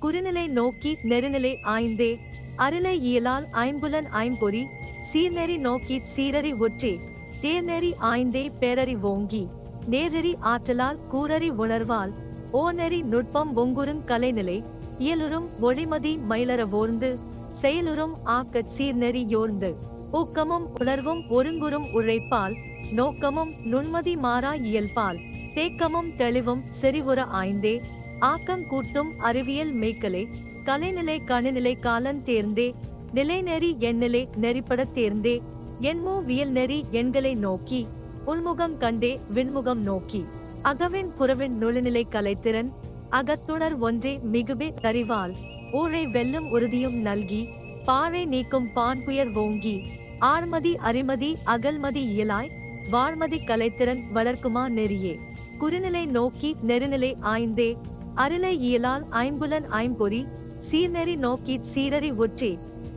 குறுநிலை நோக்கி நெருநிலை ஆய்ந்தே. அருளை இயலால் ஐம்புலன் ஐம்பொறி சீர்நெறி நோக்கி சீரறி ஒற்றே. தேர்நெறி ஆய்ந்தே பேரறி ஓங்கி. நேரறி ஆற்றலால் கூரறி உணர்வால் ஓநெறி நுட்பம் ஒங்குறும் கலைநிலை இயலுறும் ஒளிமதி மயிலற ஓர்ந்து செயலுறும் ஆக்கச் சீர்நெறி யோர்ந்து. ஊக்கமும் உணர்வும் ஒருங்குறும் உழைப்பால் நோக்கமும் நுண்மதி மாறா இயல்பால் தேக்கமும் தெளிவும் செறிவுற ஆய்ந்தே. ஆக்கங்கூட்டும் அறிவியல் மேய்க்கலே கலைநிலை கணுநிலை காலன் தேர்ந்தே நிலைநெறி எண்ணிலை நெறிப்படத் தேர்ந்தே எண்மோ வியல் நெறி எண்களை நோக்கி உள்முகம் கண்டே விண்முகம் நோக்கி அகவின் புறவின் நுழைநிலை கலைத்திறன் அகத்துணர் ஒன்றே மிகுபே தறிவால் ஊழை வெல்லும் உறுதியும் நல்கி பாறை நீக்கும் பான்புயர் ஓங்கி ஆழ்மதி அறிமதி அகல்மதி இயலாய் வாழ்மதி கலைத்திறன் வளர்க்குமா நெறியே குறுநிலை நோக்கி நெருநிலை ஆய்ந்தே அருளை இயலால் ஐம்புலன் ஐம்பொறி சீர்நெறி நோக்கி சீரறி ஒற்றே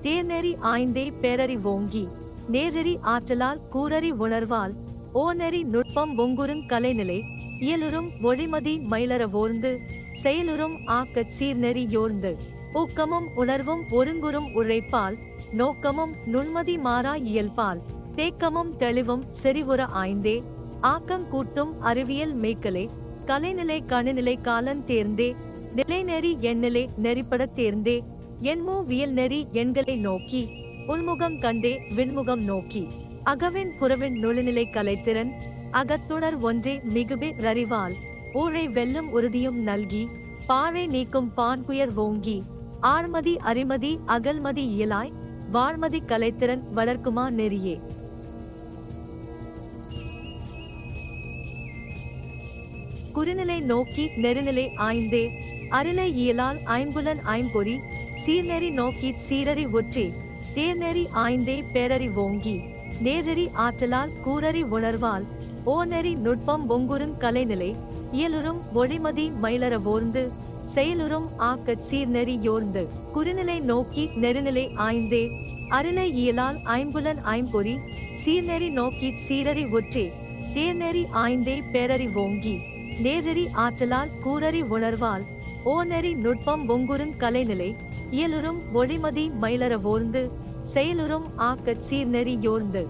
தேர்நெறி ஆய்ந்தே பேரறி ஓங்கி நேரறி ஆற்றலால் கூரறி உணர்வால் ஓநெறி நுட்பம் ஒங்குறுங் கலைநிலை இயலுறும் ஒளிமதி மயிலற ஓர்ந்து செயலுறும் ஆக்கச் சீர்நெறி யோர்ந்து ஊக்கமும் உணர்வும் ஒருங்குறும் உழைப்பால் நோக்கமும் நுண்மதி மாறா இயல்பால் தேக்கமும் தெளிவும் செறிவுற ஆய்ந்தே ஆக்கங்கூட்டும் அறிவியல் மேய்க்கலே கலைநிலை கணுநிலை காலன் தேர்ந்தே நிலைநெறி எண்ணிலை நெறிப்படத் தேர்ந்தே என்மோ வியல் நெறி எண்களை நோக்கி உள்முகம் கண்டே விண்முகம் நோக்கி அகவின் புறவின் நுழைநிலை கலைத்திறன் அகத்துணர் ஒன்றே மிகுபே ரறிவால் ஊழை வெல்லும் உறுதியும் நல்கி பாழை நீக்கும் பான்புயர் ஓங்கி ஆழ்மதி அறிமதி அகல்மதி இயலாய் வாழ்மதி கலைத்திறன் வளர்க்குமா நெறியே. குறுநிலை நோக்கி நெருநிலை ஆய்ந்தே. அருளை இயலால் ஐம்புலன் ஐம்பொறி சீர்நெறி நோக்கி சீரறி ஒற்றே. தேர்நெறி ஆய்ந்தே பேரறி ஓங்கி. நேரறி ஆற்றலால் கூரறி உணர்வால் ஓநெறி நுட்பம் ஒங்குறுங் கலைநிலை இயலுறும் ஒளிமதி மயிலற ஓர்ந்து செயலுறும் ஆக்கச் சீர்நெறி யோர்ந்து. குறுநிலை நோக்கி நெருநிலை ஆய்ந்தே. அருளை இயலால் ஐம்புலன் ஐம்பொறி சீர்நெறி நோக்கி சீரறி ஒற்றே. தேர்நெறி ஆய்ந்தே பேரறி ஓங்கி. நேரறி ஆற்றலால் கூரறி உணர்வால் ஓநெறி நுட்பம் ஒங்குறும் கலைநிலை இயலுறும் ஒளிமதி மயிலற ஓர்ந்து செயலுறும் ஆக்கச் சீர்நெறி யோர்ந்து.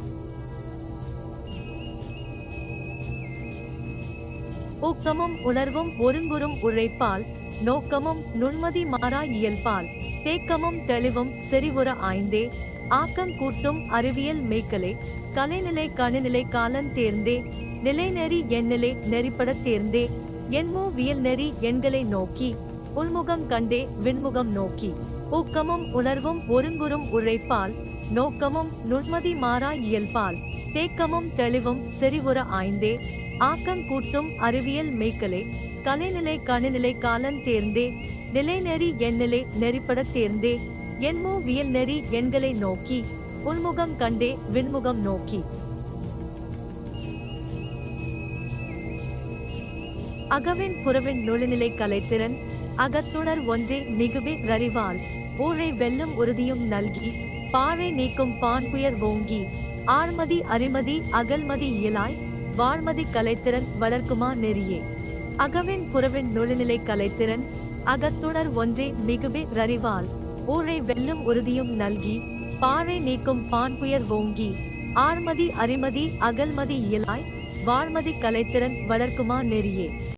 ஊக்கமும் உணர்வும் ஒருங்குறும் உழைப்பால் நோக்கமும் நுண்மதி மாறா இயல்பால் தேக்கமும் தெளிவும் செறிவுற ஆய்ந்தே ஆக்கங்கூட்டும் அறிவியல் மேய்க்கலை கலைநிலை கணிநிலை காலம் தேர்ந்தே நிலைநெறி எண்ணிலே நெறிப்படத் தேர்ந்தே. என்மோ வியல் நெறி எண்களை நோக்கி. உள்முகம் கண்டே விண்முகம் நோக்கி. ஊக்கமும் உணர்வும் ஒருங்குறும் உழைப்பால். நோக்கமும் நுண்மதி மாறா இயல்பால். தேக்கமும் தெளிவும் செறிவுற ஆய்ந்தே. ஆக்கங்கூட்டும் அறிவியல் மேய்க்கலே கலைநிலை கணிநிலை காலன் தேர்ந்தே. நிலைநெறி எண்ணிலே நெறிப்படத் தேர்ந்தே. என்மோ வியல் நெறி எண்களை நோக்கி. உள்முகம் கண்டே விண்முகம் நோக்கி. அகவின் புறவின் நுழைநிலை கலைத்திறன் அகத்துணர் ஒன்றே மிகுவே ரறிவால் ஊழை வெல்லும் உறுதியும் நல்கி பாழை நீக்கும் பான்புயர் ஓங்கி ஆழ்மதி அரிமதி அகல்மதி இயலாய் வாழ்மதி கலைத்திறன் வளர்க்குமா நெறியே. அகவின் புறவின் நுழைநிலை கலைத்திறன் அகத்துணர் ஒன்றே மிகுவே ரறிவால் ஊழை வெல்லும் உறுதியும் நல்கி பாழை நீக்கும் பான்புயர் ஓங்கி ஆழ்மதி அரிமதி அகல்மதி இயலாய் வாழ்மதி கலைத்திறன் வளர்க்குமா நெறியே.